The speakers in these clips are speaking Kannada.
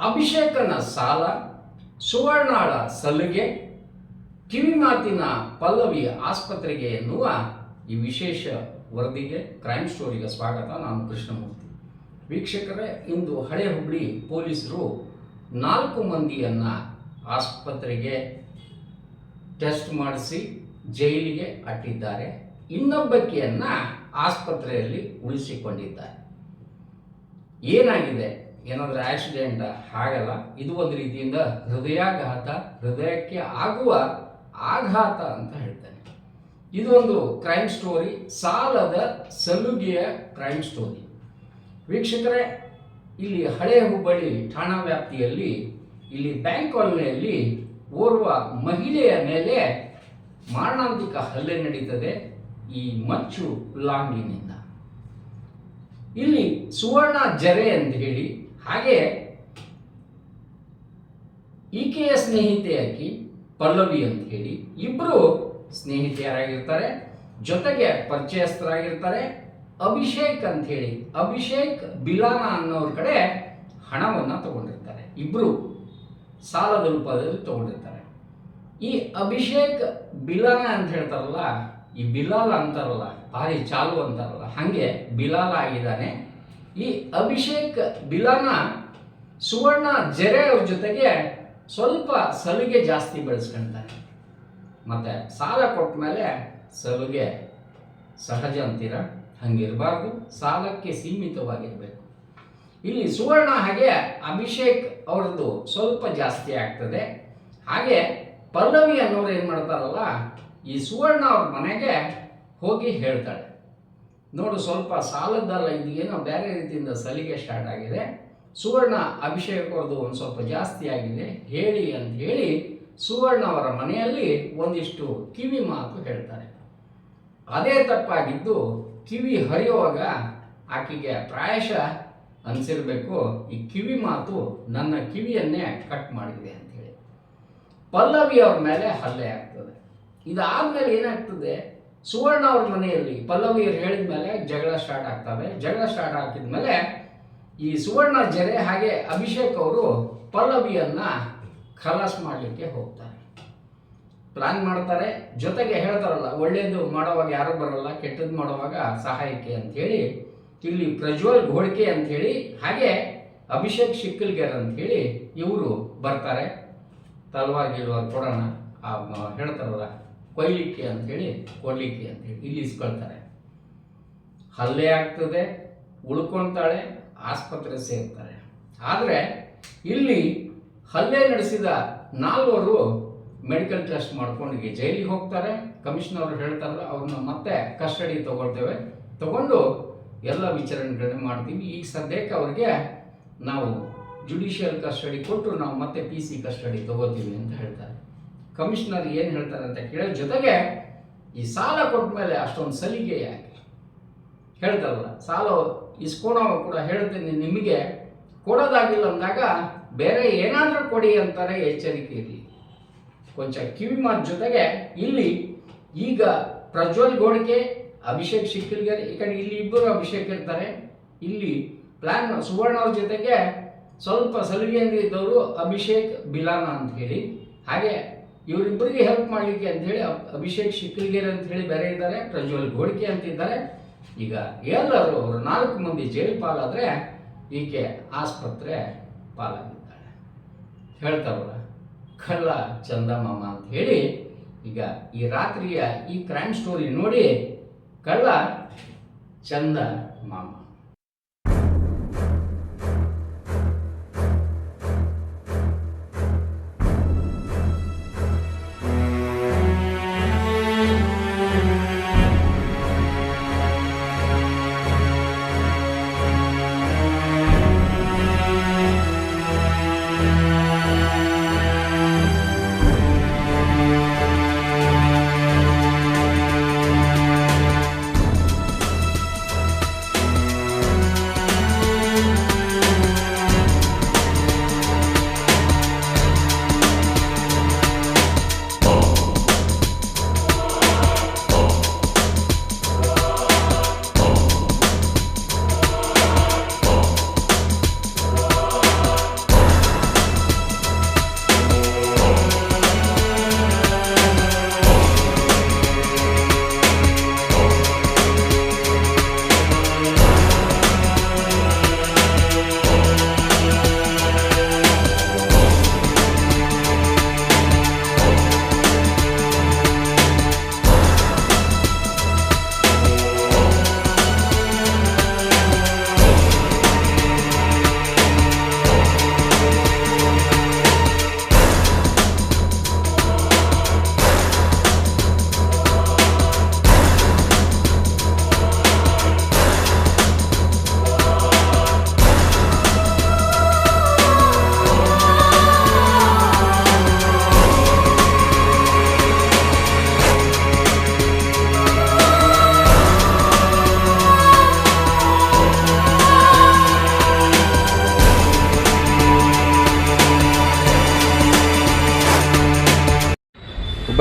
ಅಭಿಷೇಕನ ಸಾಲ, ಸುವರ್ಣಾಳ ಸಲುಗೆ, ಕಿವಿಮಾತಿನ ಪಲ್ಲವಿ ಆಸ್ಪತ್ರೆಗೆ ಎನ್ನುವ ಈ ವಿಶೇಷ ವರದಿಗೆ ಕ್ರೈಮ್ ಸ್ಟೋರಿಗೆ ಸ್ವಾಗತ. ನಾನು ಕೃಷ್ಣಮೂರ್ತಿ. ವೀಕ್ಷಕರೇ, ಇಂದು ಹಳೆ ಹುಬ್ಳಿ ಪೊಲೀಸರು ನಾಲ್ಕು ಮಂದಿಯನ್ನು ಆಸ್ಪತ್ರೆಗೆ ಟೆಸ್ಟ್ ಮಾಡಿಸಿ ಜೈಲಿಗೆ ಅಟ್ಟಿದ್ದಾರೆ. ಇನ್ನೊಬ್ಬಕಿಯನ್ನು ಆಸ್ಪತ್ರೆಯಲ್ಲಿ ಉಳಿಸಿಕೊಂಡಿದ್ದಾರೆ. ಏನಾಗಿದೆ? ಏನಾದರೂ ಆಕ್ಸಿಡೆಂಟ್ ಹಾಗಲ್ಲ, ಇದು ಒಂದು ರೀತಿಯಿಂದ ಹೃದಯಾಘಾತ, ಹೃದಯಕ್ಕೆ ಆಗುವ ಆಘಾತ ಅಂತ ಹೇಳ್ತಾರೆ ಇದೊಂದು ಕ್ರೈಮ್ ಸ್ಟೋರಿ ಸಾಲದ ಸಲುಗೆಯ ಕ್ರೈಮ್ ಸ್ಟೋರಿ ವೀಕ್ಷಕರೇ, ಇಲ್ಲಿ ಹಳೆ ಹುಬ್ಬಳ್ಳಿ ಠಾಣಾ ವ್ಯಾಪ್ತಿಯಲ್ಲಿ, ಇಲ್ಲಿ ಬ್ಯಾಂಕ್ ಕಾಲೋನಿಯಲ್ಲಿ ಓರ್ವ ಮಹಿಳೆಯ ಮೇಲೆ ಮಾರಣಾಂತಿಕ ಹಲ್ಲೆ ನಡೀತದೆ ಈ ಮಚ್ಚು ಲಾಂಗಿನಿಂದ. ಇಲ್ಲಿ ಸುವರ್ಣ ಜರೆ ಅಂತ ಹೇಳಿ ಹಾಗೆ ಈಕೆಯ ಸ್ನೇಹಿತೆಯಾಗಿ ಪಲ್ಲವಿ ಅಂತ ಹೇಳಿ ಇಬ್ಬರು ಸ್ನೇಹಿತೆಯರಾಗಿರ್ತಾರೆ, ಜೊತೆಗೆ ಪರಿಚಯಸ್ಥರಾಗಿರ್ತಾರೆ. ಅಭಿಷೇಕ್ ಅಂತ ಹೇಳಿ, ಅಭಿಷೇಕ್ ಬಿಲಾನ ಅನ್ನೋರ ಕಡೆ ಹಣವನ್ನು ತಗೊಂಡಿರ್ತಾರೆ. ಇಬ್ಬರು ಸಾಲದ ರೂಪದಲ್ಲಿ ತಗೊಂಡಿರ್ತಾರೆ. ಈ ಅಭಿಷೇಕ್ ಬಿಲಾನ ಅಂತ ಹೇಳ್ತಾರಲ್ಲ, ಈ ಬಿಲಾಲ್ ಅಂತಾರಲ್ಲ, ಭಾರಿ ಚಾಲು ಅಂತಾರಲ್ಲ, ಹಾಗೆ ಬಿಲಾಲ ಆಗಿದ್ದಾನೆ. ಈ ಅಭಿಷೇಕ್ ಬಿಲಾನ, ಸುವರ್ಣ, ಜೆರೆ ಅವ್ರ ಜೊತೆಗೆ ಸ್ವಲ್ಪ ಸಲುಗೆ ಜಾಸ್ತಿ ಬೆಳೆಸ್ಕೊಂತಾರೆ ಮತ್ತು ಸಾಲ ಕೊಟ್ಟ ಮೇಲೆ ಸಲುಗೆ ಸಹಜ ಅಂತೀರ? ಹಂಗಿರಬಾರ್ದು. ಸಾಲಕ್ಕೆ ಸೀಮಿತವಾಗಿರಬೇಕು. ಇಲ್ಲಿ ಸುವರ್ಣ ಹಾಗೆ ಅಭಿಷೇಕ್ ಅವ್ರದ್ದು ಸ್ವಲ್ಪ ಜಾಸ್ತಿ ಆಗ್ತದೆ. ಹಾಗೆ ಪಲ್ಲವಿ ಅನ್ನೋರು ಏನು ಮಾಡ್ತಾರಲ್ಲ, ಈ ಸುವರ್ಣ ಅವ್ರ ಮನೆಗೆ ಹೋಗಿ ಹೇಳ್ತಾಳೆ. ನೋಡು, ಸ್ವಲ್ಪ ಸಾಲದ್ದಲ್ಲ ಇದು ಏನೋ ಬೇರೆ ರೀತಿಯಿಂದ ಸಲಿಗೆ ಸ್ಟಾರ್ಟ್ ಆಗಿದೆ. ಸುವರ್ಣ ಅಭಿಷೇಕವ್ರದ್ದು ಒಂದು ಸ್ವಲ್ಪ ಜಾಸ್ತಿ ಆಗಿದೆ. ಹೇಳಿ ಅಂತ ಹೇಳಿ ಸುವರ್ಣ ಅವರ ಮನೆಯಲ್ಲಿ ಒಂದಿಷ್ಟು ಕಿವಿ ಮಾತು ಹೇಳ್ತಾರೆ. ಅದೇ ತಪ್ಪಾಗಿದ್ದು ಕಿವಿ ಹರಿಯುವಾಗ ಆಕೆಗೆ ಪ್ರಾಯಶ ಅನಿಸಿರ್ಬೇಕು, ಈ ಕಿವಿ ಮಾತು ನನ್ನ ಕಿವಿಯನ್ನೇ ಕಟ್ ಮಾಡಿದೆ ಅಂತೇಳಿ ಪಲ್ಲವಿ ಅವ್ರ ಮೇಲೆ ಹಲ್ಲೆ ಆಗ್ತದೆ. ಇದಾದ್ಮೇಲೆ ಏನಾಗ್ತದೆ? ಸುವರ್ಣ ಅವ್ರ ಮನೆಯಲ್ಲಿ, ಪಲ್ಲವಿಯರು ಹೇಳಿದ ಮೇಲೆ ಜಗಳ ಸ್ಟಾರ್ಟ್ ಆಗ್ತವೆ. ಜಗಳ ಸ್ಟಾರ್ಟ್ ಆಗಿದ್ಮೇಲೆ ಈ ಸುವರ್ಣ ಜರೆ ಹಾಗೆ ಅಭಿಷೇಕ್ ಅವರು ಪಲ್ಲವಿಯನ್ನ ಖಲಾಸ್ ಮಾಡಲಿಕ್ಕೆ ಹೋಗ್ತಾರೆ. ಪ್ಲಾನ್ ಮಾಡ್ತಾರೆ. ಜೊತೆಗೆ ಹೇಳ್ತಾರಲ್ಲ, ಒಳ್ಳೇದು ಮಾಡೋವಾಗ ಯಾರು ಬರಲ್ಲ, ಕೆಟ್ಟದ್ದು ಮಾಡುವಾಗ ಸಹಾಯಕ್ಕೆ ಅಂತ ಹೇಳಿ ಇಲ್ಲಿ ಪ್ರಜ್ವಲ್ ಅಂತ ಹೇಳಿ ಹಾಗೆ ಅಭಿಷೇಕ್ ಶಿಕ್ಕಲ್ಗೆರ್ ಅಂತ ಹೇಳಿ ಇವರು ಬರ್ತಾರೆ. ತಲವಾಗಿ ಗಿಲ್ವಾರ್ ಕೊಡೋಣ. ಹೇಳ್ತಾರಲ್ಲ ಕೊಯ್ಲಿಕ್ಕೆ ಅಂತ ಹೇಳಿ ಕೊಡ್ಲಿಕ್ಕೆ ಅಂತ ಹೇಳಿ ಇಲ್ಲಿ ಇಸ್ಕೊಳ್ತಾರೆ. ಹಲ್ಲೆ ಆಗ್ತದೆ ಉಳ್ಕೊಳ್ತಾಳೆ ಆಸ್ಪತ್ರೆ ಸೇರ್ತಾರೆ. ಆದರೆ, ಇಲ್ಲಿ ಹಲ್ಲೆ ನಡೆಸಿದ ನಾಲ್ವರು ಮೆಡಿಕಲ್ ಟೆಸ್ಟ್ ಮಾಡ್ಕೊಂಡು ಜೈಲಿಗೆ ಹೋಗ್ತಾರೆ. ಕಮಿಷನರ್ ಅವರು ಹೇಳ್ತಾರಲ್ಲ, ಅವ್ರನ್ನ ಮತ್ತೆ ಕಸ್ಟಡಿ ತಗೊಳ್ತೇವೆ. ತಗೊಂಡು ಎಲ್ಲ ವಿಚಾರಣೆಗಳನ್ನ ಮಾಡ್ತೀವಿ. ಈಗ ಸದ್ಯಕ್ಕೆ ಅವ್ರಿಗೆ ನಾವು ಜುಡಿಷಿಯಲ್ ಕಸ್ಟಡಿ ಕೊಟ್ಟು ನಾವು ಮತ್ತೆ ಪಿ ಸಿ ಕಸ್ಟಡಿ ತಗೋತೀವಿ ಅಂತ ಹೇಳ್ತಾರೆ. ಕಮಿಷನರ್ ಏನು ಹೇಳ್ತಾರೆ ಅಂತ ಕೇಳೋ ಜೊತೆಗೆ ಈ ಸಾಲ ಕೊಟ್ಟ ಮೇಲೆ ಅಷ್ಟೊಂದು ಸಲಿಗೆ ಯಾಕೆ? ಹೇಳ್ತಾರಲ್ಲ, ಸಾಲ ಇಸ್ಕೊಳೋ ಕೂಡ ಹೇಳ್ತೀನಿ ನಿಮಗೆ, ಕೊಡೋದಾಗಿಲ್ಲ ಅಂದಾಗ ಬೇರೆ ಏನಾದರೂ ಕೊಡಿ ಅಂತಾರೆ ಎಚ್ಚರಿಕೆ ಇರಲಿ. ಕೊಂಚ ಕಿವಿ ಜೊತೆಗೆ ಇಲ್ಲಿ ಈಗ ಪ್ರಜ್ವಲ್ ಗೋಡ್ಕೆ, ಅಭಿಷೇಕ್ ಶಿಕ್ಕಲ್ಗರ್, ಈ ಕಡೆ ಇಲ್ಲಿ ಇಬ್ಬರು ಅಭಿಷೇಕ್ ಇರ್ತಾರೆ. ಇಲ್ಲಿ ಪ್ಲಾನ್ ಸುವರ್ಣ ಅವ್ರ ಜೊತೆಗೆ ಸ್ವಲ್ಪ ಸಲುಗೆಯಿಂದ ಇದ್ದವರು ಅಭಿಷೇಕ್, ಬಿಲಾನ ಅಂತ ಹೇಳಿ. ಹಾಗೆ ಇವರಿಬ್ಬರಿಗೆ ಹೆಲ್ಪ್ ಮಾಡಲಿಕ್ಕೆ ಅಂತ ಹೇಳಿ ಅಬ್- ಅಭಿಷೇಕ್ ಶಿಕ್ಲಿಗೇರ್ ಅಂತ ಹೇಳಿ ಬೇರೆ ಇದ್ದಾರೆ, ಪ್ರಜ್ವಲ್ ಗೋಡ್ಕೆ ಅಂತಿದ್ದಾರೆ. ಈಗ ಎಲ್ಲರೂ ಅವರು ನಾಲ್ಕು ಮಂದಿ ಜೈಲು ಪಾಲಾದರೆ ಈಕೆ ಆಸ್ಪತ್ರೆ ಪಾಲಾಗಿದ್ದಾಳೆ. ಹೇಳ್ತಾರಲ್ಲ ಕಳ್ಳ ಚಂದಮಾಮ ಅಂತ ಹೇಳಿ ಈಗ ಈ ರಾತ್ರಿಯ ಈ ಕ್ರೈಮ್ ಸ್ಟೋರಿ ನೋಡಿ ಕಳ್ಳ ಚಂದ ಮಾಮ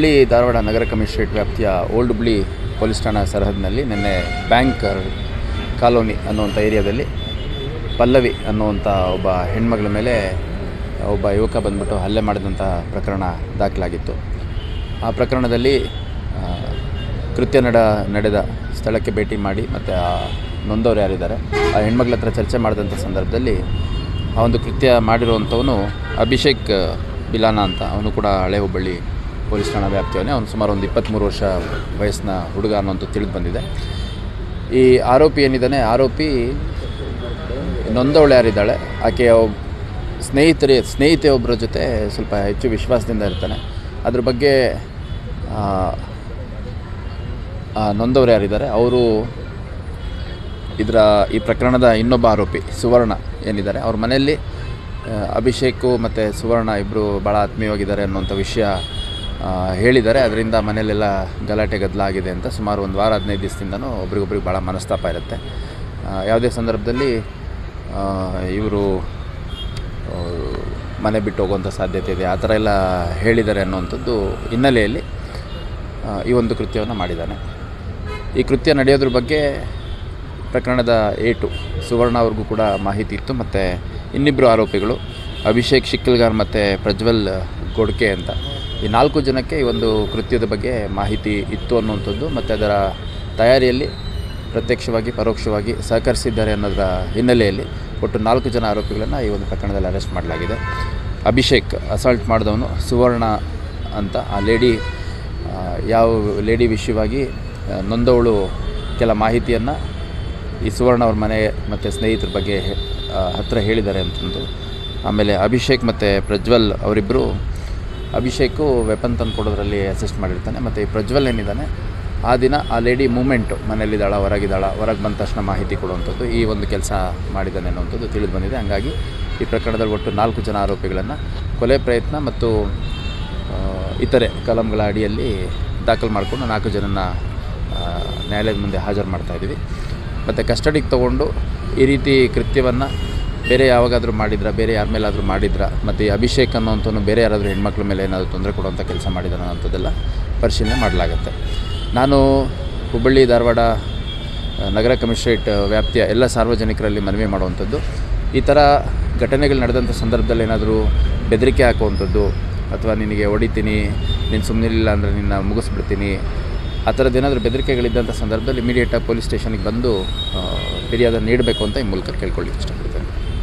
ಹುಬ್ಬಳ್ಳಿ ಧಾರವಾಡ ನಗರ ಕಮಿಷನರೇಟ್ ವ್ಯಾಪ್ತಿಯ ಓಲ್ಡ್ ಹುಬ್ಳಿ ಪೊಲೀಸ್ ಠಾಣಾ ಸರಹದ್ದಿನಲ್ಲಿ ನಿನ್ನೆ ಬ್ಯಾಂಕ್ ಕಾಲೋನಿ ಅನ್ನುವಂಥ ಏರಿಯಾದಲ್ಲಿ ಪಲ್ಲವಿ ಅನ್ನುವಂಥ ಒಬ್ಬ ಹೆಣ್ಮಗಳ ಮೇಲೆ ಒಬ್ಬ ಯುವಕ ಬಂದ್ಬಿಟ್ಟು ಹಲ್ಲೆ ಮಾಡಿದಂಥ ಪ್ರಕರಣ ದಾಖಲಾಗಿತ್ತು. ಆ ಪ್ರಕರಣದಲ್ಲಿ ಕೃತ್ಯ ನಡ ನಡೆದ ಸ್ಥಳಕ್ಕೆ ಭೇಟಿ ಮಾಡಿ ಮತ್ತು ಆ ನೊಂದವರು ಯಾರಿದ್ದಾರೆ, ಆ ಹೆಣ್ಮಗಳ ಹತ್ರ ಚರ್ಚೆ ಮಾಡಿದಂಥ ಸಂದರ್ಭದಲ್ಲಿ ಆ ಒಂದು ಕೃತ್ಯ ಮಾಡಿರುವಂಥವನು ಅಭಿಷೇಕ್ ಬಿಲಾನ ಅಂತ. ಅವನು ಕೂಡ ಹಳೆ ಹುಬ್ಬಳ್ಳಿ ಪೊಲೀಸ್ ಠಾಣಾ ವ್ಯಾಪ್ತಿಯವನೇ ಅವನು ಸುಮಾರು ಒಂದು ಇಪ್ಪತ್ತ್ಮೂರು ವರ್ಷ ವಯಸ್ಸಿನ ಹುಡುಗ ಅನ್ನೋಂಥ ತಿಳಿದು ಬಂದಿದೆ. ಈ ಆರೋಪಿ ಏನಿದ್ದಾನೆ, ಆರೋಪಿ ನೊಂದವಳು ಯಾರಿದ್ದಾಳೆ, ಆಕೆಯ ಸ್ನೇಹಿತರಿ ಸ್ನೇಹಿತರೇ, ಸ್ನೇಹಿತೆ ಒಬ್ಬರ ಜೊತೆ ಸ್ವಲ್ಪ ಹೆಚ್ಚು ವಿಶ್ವಾಸದಿಂದ ಇರ್ತಾನೆ. ಅದ್ರ ಬಗ್ಗೆ ನೊಂದವರು ಯಾರಿದ್ದಾರೆ, ಅವರು ಇದರ ಈ ಪ್ರಕರಣದ ಇನ್ನೊಬ್ಬ ಆರೋಪಿ, ಸುವರ್ಣ ಏನಿದ್ದಾರೆ. ಅವ್ರ ಮನೆಯಲ್ಲಿ, ಅಭಿಷೇಕು ಮತ್ತು ಸುವರ್ಣ ಇಬ್ಬರು ಭಾಳ ಆತ್ಮೀಯವಾಗಿದ್ದಾರೆ ಅನ್ನುವಂಥ ವಿಷಯ ಹೇಳಿದ್ದಾರೆ. ಅದರಿಂದ ಮನೆಯಲ್ಲೆಲ್ಲ ಗಲಾಟೆ ಗದ್ದಲ ಆಗಿದೆ ಅಂತ ಸುಮಾರು ಒಂದು ವಾರ ಹದಿನೈದು ದಿವಸದಿಂದನೂ ಒಬ್ರಿಗೊಬ್ರಿಗೆ ಭಾಳ ಮನಸ್ತಾಪ ಇರುತ್ತೆ. ಯಾವುದೇ ಸಂದರ್ಭದಲ್ಲಿ ಇವರು ಮನೆ ಬಿಟ್ಟು ಹೋಗುವಂಥ ಸಾಧ್ಯತೆ ಇದೆ. ಆ ಥರ ಎಲ್ಲ ಹೇಳಿದ್ದಾರೆ ಅನ್ನುವಂಥದ್ದು ಹಿನ್ನೆಲೆಯಲ್ಲಿ ಈ ಒಂದು ಕೃತ್ಯವನ್ನು ಮಾಡಿದ್ದಾನೆ. ಈ ಕೃತ್ಯ ನಡೆಯೋದ್ರ ಬಗ್ಗೆ ಪ್ರಕರಣದ ಏಟು, ಸುವರ್ಣ ಅವ್ರಿಗೂ ಕೂಡ ಮಾಹಿತಿ ಇತ್ತು. ಮತ್ತು ಇನ್ನಿಬ್ಬರು ಆರೋಪಿಗಳು, ಅಭಿಷೇಕ್ ಶಿಕ್ಕಲ್ಗಾರ್ ಮತ್ತು ಪ್ರಜ್ವಲ್ ಗೊಡ್ಕೆ ಅಂತ ಈ ನಾಲ್ಕು ಜನಕ್ಕೆ ಈ ಒಂದು ಕೃತ್ಯದ ಬಗ್ಗೆ ಮಾಹಿತಿ ಇತ್ತು ಅನ್ನುವಂಥದ್ದು, ಮತ್ತು ಅದರ ತಯಾರಿಯಲ್ಲಿ ಪ್ರತ್ಯಕ್ಷವಾಗಿ, ಪರೋಕ್ಷವಾಗಿ ಸಹಕರಿಸಿದ್ದಾರೆ ಅನ್ನೋದರ ಹಿನ್ನೆಲೆಯಲ್ಲಿ ಒಟ್ಟು ನಾಲ್ಕು ಜನ ಆರೋಪಿಗಳನ್ನು ಈ ಒಂದು ಪ್ರಕರಣದಲ್ಲಿ ಅರೆಸ್ಟ್ ಮಾಡಲಾಗಿದೆ. ಅಭಿಷೇಕ್ ಅಸಾಲ್ಟ್ ಮಾಡಿದವನು ಸುವರ್ಣ ಅಂತ. ಆ ಲೇಡಿ ಯಾವ ಲೇಡಿ ವಿಷಯವಾಗಿ ನೊಂದವಳು ಕೆಲ ಮಾಹಿತಿಯನ್ನು ಈ ಸುವರ್ಣ ಅವ್ರ ಮನೆ ಮತ್ತು ಸ್ನೇಹಿತರ ಬಗ್ಗೆ ಹತ್ತಿರ ಹೇಳಿದ್ದಾರೆ ಅಂತಂದು. ಆಮೇಲೆ ಅಭಿಷೇಕ್ ಮತ್ತು ಪ್ರಜ್ವಲ್ ಅವರಿಬ್ಬರು ಅಭಿಷೇಕು ವೆಪನ್ ತಂದು ಕೊಡೋದ್ರಲ್ಲಿ ಅಸಿಸ್ಟ್ ಮಾಡಿರ್ತಾನೆ, ಮತ್ತು ಈ ಪ್ರಜ್ವಲ್ ಏನಿದ್ದಾನೆ, ಆ ದಿನ ಆ ಲೇಡಿ ಮೂಮೆಂಟು ಮನೇಲಿದ್ದಾಳ ಹೊರಗಿದ್ದಾಳ ಹೊರಗೆ ಬಂದ ತಕ್ಷಣ ಮಾಹಿತಿ ಕೊಡುವಂಥದ್ದು, ಈ ಒಂದು ಕೆಲಸ ಮಾಡಿದ್ದಾನೆ ಅನ್ನುವಂಥದ್ದು ತಿಳಿದು ಬಂದಿದೆ. ಹಂಗಾಗಿ ಈ ಪ್ರಕರಣದಲ್ಲಿ ಒಟ್ಟು ನಾಲ್ಕು ಜನ ಆರೋಪಿಗಳನ್ನು ಕೊಲೆ ಪ್ರಯತ್ನ ಮತ್ತು ಇತರೆ ಕಲಂಗಳ ಅಡಿಯಲ್ಲಿ ದಾಖಲು ಮಾಡಿಕೊಂಡು ನಾಲ್ಕು ಜನನ ನ್ಯಾಯಾಲಯದ ಮುಂದೆ ಹಾಜರು ಮಾಡ್ತಾ ಇದ್ದೀವಿ. ಮತ್ತು ಕಸ್ಟಡಿಗೆ ತಗೊಂಡು ಈ ರೀತಿ ಕೃತ್ಯವನ್ನು ಬೇರೆ ಯಾವಾಗಾದರೂ ಮಾಡಿದ್ರಾ? ಬೇರೆ ಯಾರ ಮೇಲಾದರೂ ಮಾಡಿದ್ರಾ? ಮತ್ತು ಈ ಅಭಿಷೇಕ್ ಅನ್ನೋಂಥವ್ನು ಬೇರೆ ಯಾರಾದರೂ ಹೆಣ್ಮಕ್ಳ ಮೇಲೆ ಏನಾದರೂ ತೊಂದರೆ ಕೊಡುವಂಥ ಕೆಲಸ ಮಾಡಿದಾರ ಅನ್ನೋಂಥದ್ದೆಲ್ಲ ಪರಿಶೀಲನೆ ಮಾಡಲಾಗುತ್ತೆ. ನಾನು ಹುಬ್ಬಳ್ಳಿ, ಧಾರವಾಡ ನಗರ ಕಮಿಷನರೇಟ್ ವ್ಯಾಪ್ತಿಯ ಎಲ್ಲ ಸಾರ್ವಜನಿಕರಲ್ಲಿ ಮನವಿ ಮಾಡುವಂಥದ್ದು. ಈ ಥರ ಘಟನೆಗಳು ನಡೆದಂಥ ಸಂದರ್ಭದಲ್ಲಿ ಏನಾದರೂ ಬೆದರಿಕೆ ಹಾಕುವಂಥದ್ದು ಅಥವಾ ನಿನಗೆ ಹೊಡಿತೀನಿ, ನೀನು ಸುಮ್ಮನಿಲ್ಲ ಅಂದರೆ ನಿನ್ನ ಮುಗಿಸ್ಬಿಡ್ತೀನಿ, ಆ ಥರದ್ದು ಏನಾದರೂ ಬೆದರಿಕೆಗಳಿದ್ದಂಥ ಸಂದರ್ಭದಲ್ಲಿ ಇಮಿಡಿಯೇಟಾಗಿ ಪೊಲೀಸ್ ಸ್ಟೇಷನಿಗೆ ಬಂದು ಫಿರ್ಯಾದನ್ನು ಫಿರ್ಯಾದ ನೀಡಬೇಕು ಅಂತ ಈ ಮೂಲಕ ಕೇಳ್ಕೊಳ್ಳಿಕ್ಕೆ ಇಷ್ಟಪಡ್ತೇನೆ.